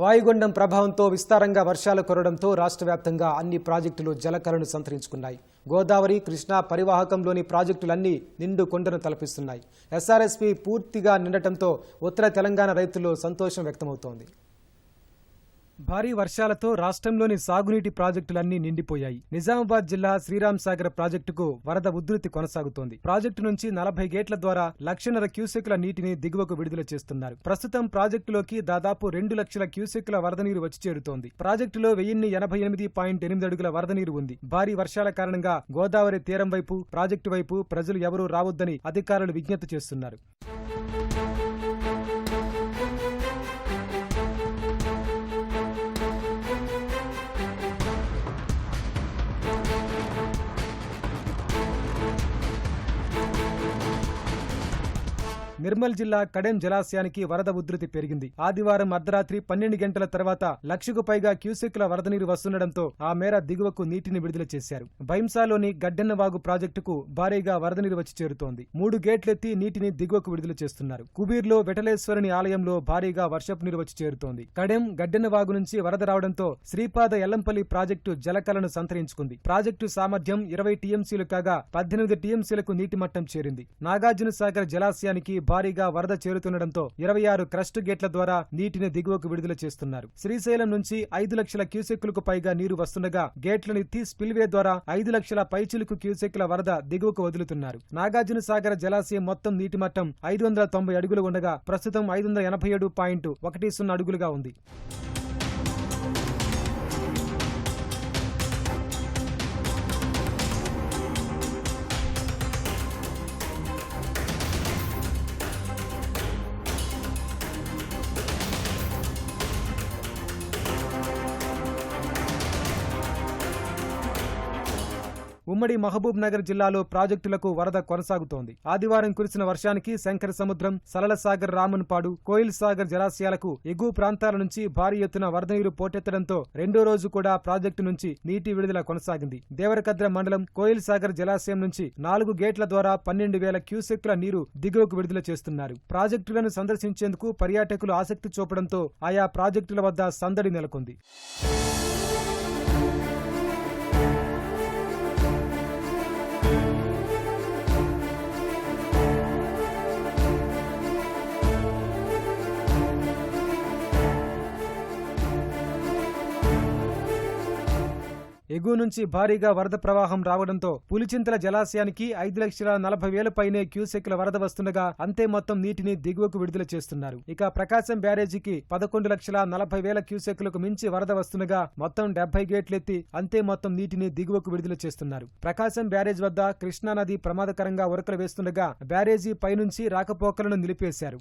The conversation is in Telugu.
వాయుగుండం ప్రభావంతో విస్తారంగా వర్షాలు కురవడంతో రాష్ట్ర వ్యాప్తంగా అన్ని ప్రాజెక్టులు జలకలను సంతరించుకున్నాయి. గోదావరి కృష్ణా పరివాహకంలోని ప్రాజెక్టులన్నీ నిండు కొండను తలపిస్తున్నాయి. ఎస్ఆర్ఎస్పీ పూర్తిగా నిండటంతో ఉత్తర తెలంగాణ రైతుల్లో సంతోషం వ్యక్తమవుతోంది. భారీ వర్షాలతో రాష్ట్రంలోని సాగునీటి ప్రాజెక్టులన్నీ నిండిపోయాయి. నిజామాబాద్ జిల్లా శ్రీరామ్ సాగర్ ప్రాజెక్టుకు వరద ఉధృతి కొనసాగుతోంది. ప్రాజెక్టు నుంచి నలభై గేట్ల ద్వారా లక్షన్నర క్యూసెక్ల నీటిని దిగువకు విడుదల చేస్తున్నారు. ప్రస్తుతం ప్రాజెక్టులోకి దాదాపు రెండు లక్షల క్యూసెక్ల వరద నీరు వచ్చి చేరుతోంది. ప్రాజెక్టులో వెయ్యిన్ని ఎనభై ఎనిమిది పాయింట్ ఎనిమిది అడుగుల వరద నీరు ఉంది. భారీ వర్షాల కారణంగా గోదావరి తీరం వైపు ప్రాజెక్టు వైపు ప్రజలు ఎవరూ రావద్దని అధికారులు విజ్ఞప్తి చేస్తున్నారు. నిర్మల్ జిల్లా కడెం జలాశయానికి వరద ఉధృతి పెరిగింది. ఆదివారం అర్ధరాత్రి పన్నెండు గంటల తర్వాత లక్షకు పైగా క్యూసెక్ల వరద నీరు వస్తుండటంతో ఆ మేర దిగువకు నీటిని విడుదల చేశారు. భైంసాలోని గడ్డెన్నవాగు ప్రాజెక్టుకు భారీగా వరద నీరు వచ్చి చేరుతోంది. మూడు గేట్లెత్తి నీటిని దిగువకు విడుదల చేస్తున్నారు. కుబీర్లో వెటలేశ్వరుని ఆలయంలో భారీగా వర్షపు నీరు వచ్చి చేరుతోంది. కడెం గడ్డెన్నవాగు నుంచి వరద రావడంతో శ్రీపాద ఎల్లంపల్లి ప్రాజెక్టు జలకలను సంతరించుకుంది. ప్రాజెక్టు సామర్థ్యం ఇరవై టీఎంసీలు కాగా పద్దెనిమిది టీఎంసీలకు నీటి మట్టం చేరింది. నాగార్జున సాగర్ జలాశయానికి భారీగా వరద చేరుతుండటంతో ఇరవై ఆరు క్రస్ట్ గేట్ల ద్వారా నీటిని దిగువకు విడుదల చేస్తున్నారు. శ్రీశైలం నుంచి ఐదు లక్షల క్యూసెక్కులకు పైగా నీరు వస్తుండగా గేట్లను ఎత్తి స్పిల్వే ద్వారా ఐదు లక్షల పైచిలుకు క్యూసెక్కుల వరద దిగువకు వదులుతున్నారు. నాగార్జున సాగర జలాశయం మొత్తం నీటి మట్టం ఐదు వందల తొంభై అడుగులు ఉండగా ప్రస్తుతం ఐదు వందల ఎనభై ఏడు పాయింట్ ఒకటి సున్నా అడుగులుగా ఉంది. ఉమ్మడి మహబూబ్ నగర్ జిల్లాలో ప్రాజెక్టులకు వరద కొనసాగుతోంది. ఆదివారం కురిసిన వర్షానికి శంకర సముద్రం సరళ సాగర్ రామన్పాడు కోయిల్ సాగర్ జలాశయాలకు ఎగువ ప్రాంతాల నుంచి భారీ ఎత్తున వరద నీరు పోటెత్తడంతో రెండో రోజు కూడా ప్రాజెక్టు నుంచి నీటి విడుదల కొనసాగింది. దేవరకద్ర మండలం కోయిల్ సాగర్ జలాశయం నుంచి నాలుగు గేట్ల ద్వారా పన్నెండు వేల క్యూసెక్ల నీరు దిగువకు విడుదల చేస్తున్నారు. ప్రాజెక్టులను సందర్శించేందుకు పర్యాటకులు ఆసక్తి చూపడంతో ఆయా ప్రాజెక్టుల వద్ద సందడి నెలకొంది. ఎగువ నుంచి భారీగా వరద ప్రవాహం రావడంతో పులిచింతల జలాశయానికి ఐదు లక్షల నలభై వేల పైనే క్యూసెక్ల వరద వస్తుండగా అంతే మొత్తం నీటిని దిగువకు విడుదల చేస్తున్నారు. ఇక ప్రకాశం బ్యారేజీకి పదకొండు లక్షల నలభై వేల క్యూసెక్లకు మించి వరద వస్తుండగా మొత్తం డెబ్బై గేట్లెత్తి అంతే మొత్తం నీటిని దిగువకు విడుదల చేస్తున్నారు. ప్రకాశం బ్యారేజ్ వద్ద కృష్ణానది ప్రమాదకరంగా ఉరకలు వేస్తుండగా బ్యారేజీ పైనుంచి రాకపోకలను నిలిపేశారు.